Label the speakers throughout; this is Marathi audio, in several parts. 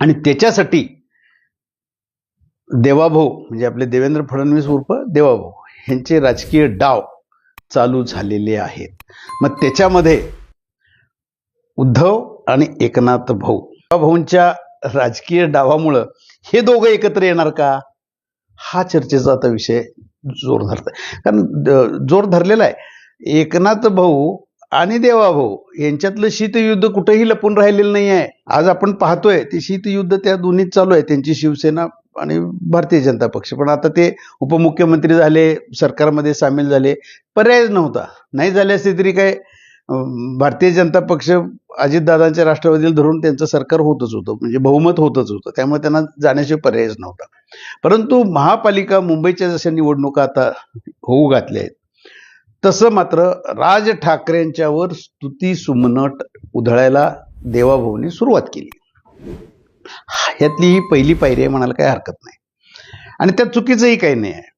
Speaker 1: आणि त्याच्यासाठी देवाभाऊ म्हणजे आपले देवेंद्र फडणवीस उर्फ देवाभाऊ यांचे राजकीय डाव चालू झालेले आहेत. मग त्याच्यामध्ये उद्धव आणि एकनाथ भाऊ. भाऊंच्या राजकीय डावामुळं हे दोघं एकत्र येणार का? हा चर्चेचा आता विषय जोर धरत कारण जोर धरलेला आहे. एकनाथ भाऊ आणि देवाभाऊ यांच्यातलं शीतयुद्ध कुठेही लपून राहिलेलं नाही आहे आज आपण पाहतोय ते शीतयुद्ध त्या दोन्हीत चालू आहे. त्यांची शिवसेना आणि भारतीय जनता पक्ष. पण आता ते उपमुख्यमंत्री झाले सरकारमध्ये सामील झाले. पर्यायच नव्हता. नाही झाले असते तरी काय भारतीय जनता पक्ष अजितदादांच्या राष्ट्रवादीला धरून त्यांचं सरकार होतच होतं. म्हणजे बहुमत होतच होतं. त्यामुळे त्यांना जाण्याशिवाय पर्यायच नव्हता. परंतु महापालिका मुंबईच्या जशा निवडणुका आता होऊ घातल्या आहेत तसं मात्र राज ठाकरेंच्यावर स्तुती सुमनट उधळायला देवाभाऊनी सुरुवात केली. ह्यातली ही पहिली पायरी आहे म्हणायला काही हरकत नाही. आणि त्यात चुकीचंही काही नाही आहे.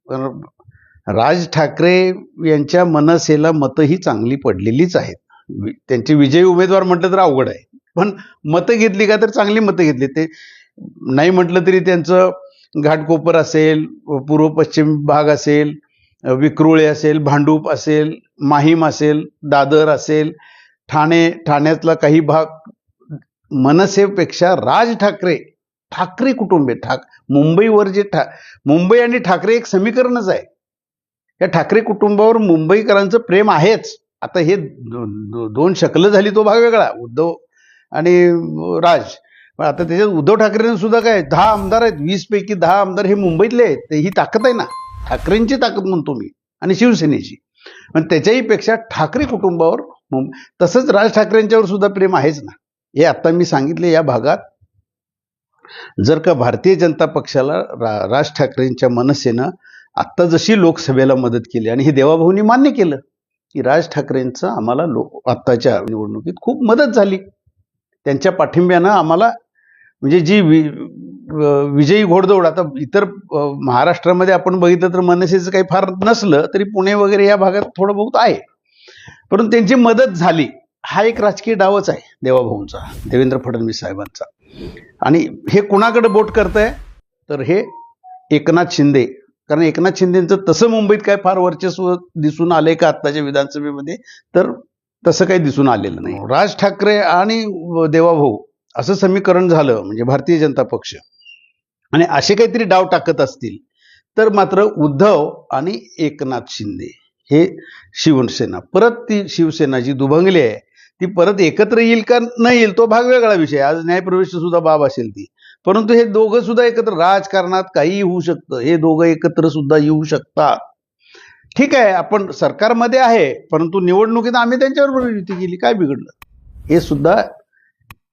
Speaker 1: राज ठाकरे यांच्या मनसेला मतं ही चांगली पडलेलीच आहेत. वि- त्यांचे विजयी उमेदवार म्हटलं तर अवघड आहे. पण मतं घेतली का तर चांगली मतं घेतली. ते नाही म्हटलं तरी त्यांचं घाटकोपर असेल पूर्व पश्चिम भाग असेल विक्रोळे असेल भांडूप असेल माहीम असेल दादर असेल ठाणे ठाण्यातला काही भाग मनसेपेक्षा राज ठाकरे ठाकरे कुटुंबे ठाक मुंबईवर जे ठा मुंबई आणि ठाकरे एक समीकरणच आहे. या ठाकरे कुटुंबावर मुंबईकरांचं प्रेम आहेच. आता हे दो- दो- दोन शकलं झाली तो भाग वेगळा उद्धव आणि राज. आता त्याच्यात उद्धव ठाकरेंना सुद्धा काय दहा आमदार आहेत वीस पैकी दहा आमदार हे मुंबईतले आहेत ते ही ताकद आहे ना. ठाकरेंची ताकद म्हणतो मी आणि शिवसेनेची. पण त्याच्याही पेक्षा ठाकरे कुटुंबावर तसंच राज ठाकरेंच्यावर सुद्धा प्रेम आहेच ना. हे आता मी सांगितले या भागात. जर का भारतीय जनता पक्षाला रा राज ठाकरेंच्या मनसेनं आत्ता जशी लोकसभेला मदत केली आणि हे देवाभाऊनी मान्य केलं की राज ठाकरेंचं आम्हाला लो आत्ताच्या निवडणुकीत खूप मदत झाली. त्यांच्या पाठिंब्यानं आम्हाला म्हणजे जी वि विजयी घोडदौड आता इतर महाराष्ट्रामध्ये आपण बघितलं तर मनसेचं काही फार नसलं तरी पुणे वगैरे या भागात थोडं बहुत आहे. परंतु त्यांची मदत झाली. हा एक राजकीय डावच आहे देवाभाऊंचा देवेंद्र फडणवीस साहेबांचा. आणि हे कुणाकडे बोट करतंय? तर हे एकनाथ शिंदे. कारण एकनाथ शिंदेंचं तसं मुंबईत काय फार वर्चस्व दिसून आलंय का आत्ताच्या विधानसभेमध्ये? तर तसं काही दिसून आलेलं नाही. राज ठाकरे आणि देवाभाऊ असं समीकरण झालं. म्हणजे भारतीय जनता पक्ष. आणि असे काहीतरी डाव टाकत असतील तर मात्र उद्धव आणि एकनाथ शिंदे हे शिवसेना परत ती शिवसेना जी दुभंगली आहे ती परत एकत्र येईल का नाही येईल तो भाग वेगळा विषय. आज न्यायप्रवेश सुद्धा बाब असेल ती. परंतु हे दोघं सुद्धा एकत्र राजकारणात काहीही होऊ शकतं. हे दोघं एकत्र सुद्धा येऊ शकतात. ठीक आहे आपण सरकारमध्ये आहे परंतु निवडणुकीत आम्ही त्यांच्याबरोबर युती केली काय बिघडलं? हे सुद्धा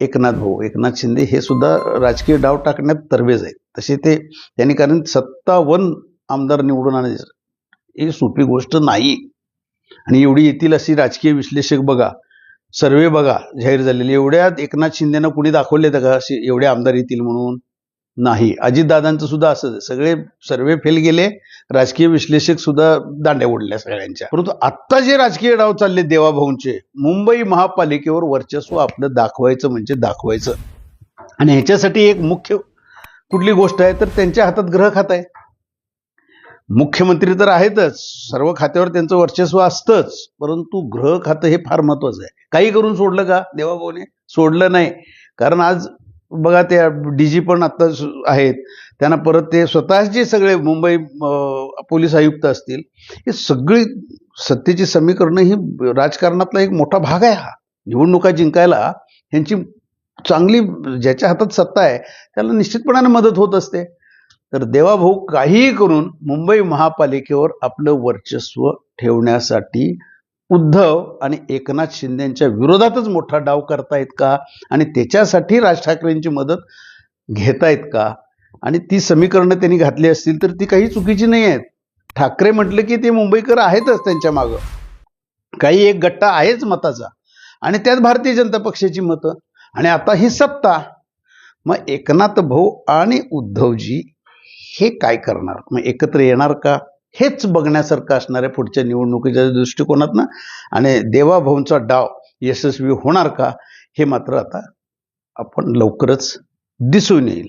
Speaker 1: एकनाथ भाऊ एकनाथ शिंदे हे सुद्धा राजकीय डाव टाकण्यात तरवेज आहेत. तसे ते त्यांनी कारण सत्तावन्न आमदार निवडून आणायचं. ही सोपी गोष्ट नाही. आणि एवढी येतील अशी राजकीय विश्लेषक बघा सर्वे बघा जाहीर झालेले. एवढ्यात एकनाथ शिंदेनं कुणी दाखवले का? असे एवढे आमदार येतील म्हणून. नाही. अजितदादांचं सुद्धा असंच सगळे सर्वे फेल गेले. राजकीय विश्लेषक सुद्धा दांड्या उडल्या सगळ्यांच्या. परंतु आत्ता जे राजकीय डाव चालले देवाभाऊंचे मुंबई महापालिकेवर वर्चस्व आपलं दाखवायचं म्हणजे दाखवायचं. आणि ह्याच्यासाठी एक मुख्य कुठली गोष्ट आहे तर त्यांच्या हातात ग्रह खात आहे. मुख्यमंत्री तर आहेतच. सर्व खात्यावर त्यांचं वर्चस्व असतंच. परंतु ग्रह खातं हे फार महत्वाचं आहे. काही करून सोडलं का देवाभाऊने? सोडलं नाही. कारण आज बघा त्या डी जी पण आत्ता आहेत. त्यांना परत ते स्वतःचे सगळे मुंबई पोलीस आयुक्त असतील हे सगळी सत्तेची समीकरणं ही राजकारणातला एक मोठा भाग आहे हा. निवडणुका जिंकायला ह्यांची चांगली ज्याच्या हातात सत्ता आहे त्याला निश्चितपणाने मदत होत असते. तर देवाभाऊ काहीही करून मुंबई महापालिकेवर आपलं वर्चस्व ठेवण्यासाठी उद्धव आणि एकनाथ शिंदेच्या विरोधातच मोठा डाव करतायत का? आणि त्याच्यासाठी राज ठाकरेंची मदत घेतायत का? आणि ती समीकरणं त्यांनी घातली असतील तर ती काही चुकीची नाही आहेत. ठाकरे म्हटलं की ते मुंबईकर आहेतच त्यांच्या मागं. काही एक गट्टा आहेच मताचा. आणि त्यात भारतीय जनता पक्षाची मतं. आणि आता ही सत्ता. मग एकनाथ भाऊ आणि उद्धवजी हे काय करणार? मग एकत्र येणार का? हेच बघण्यासारखं असणार आहे पुढच्या निवडणुकीच्या दृष्टिकोनातनं. आणि देवाभाऊंचा डाव यशस्वी होणार का हे मात्र आता आपण लवकरच दिसून येईल.